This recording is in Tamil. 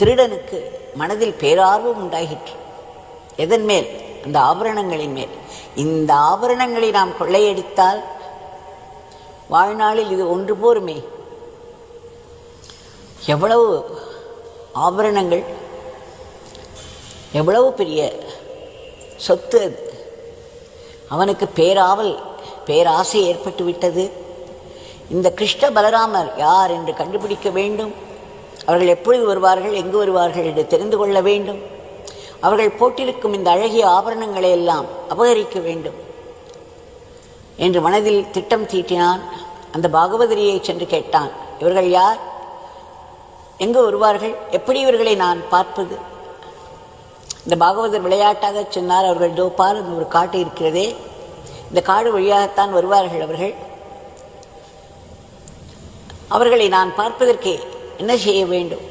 திருடனுக்கு மனதில் பேரார்வம் உண்டாகிற்று. எதன் மேல்? அந்த ஆபரணங்களின் மேல். இந்த ஆபரணங்களை நாம் கொள்ளையடித்தால் வாழ்நாளில் இது ஒன்று போருமே. எவ்வளவு ஆபரணங்கள் எவ்வளவு பெரிய சொத்து அது. அவனுக்கு பேராவல் பேராசை ஏற்பட்டு விட்டது இந்த கிருஷ்ண பலராமர் யார் என்று கண்டுபிடிக்க வேண்டும்? அவர்கள் எப்பொழுது வருவார்கள் எங்கு வருவார்கள் என்று தெரிந்து கொள்ள வேண்டும். அவர்கள் போட்டிருக்கும் இந்த அழகிய ஆபரணங்களை எல்லாம் அபகரிக்க வேண்டும் என்று மனதில் திட்டம் தீட்டினான். அந்த பாகவதரியை சென்று கேட்டான் இவர்கள் யார்? எங்கு வருவார்கள்? எப்படி இவர்களை நான் பார்ப்பது? இந்த பாகவதர் விளையாட்டாக சொன்னார் அவர்கள் தோப்பால் அந்த ஒரு காட்டு இருக்கிறதே. இந்த காடு வழியாகத்தான் வருவார்கள் அவர்கள். அவர்களை நான் பார்ப்பதற்கே என்ன செய்ய வேண்டும்?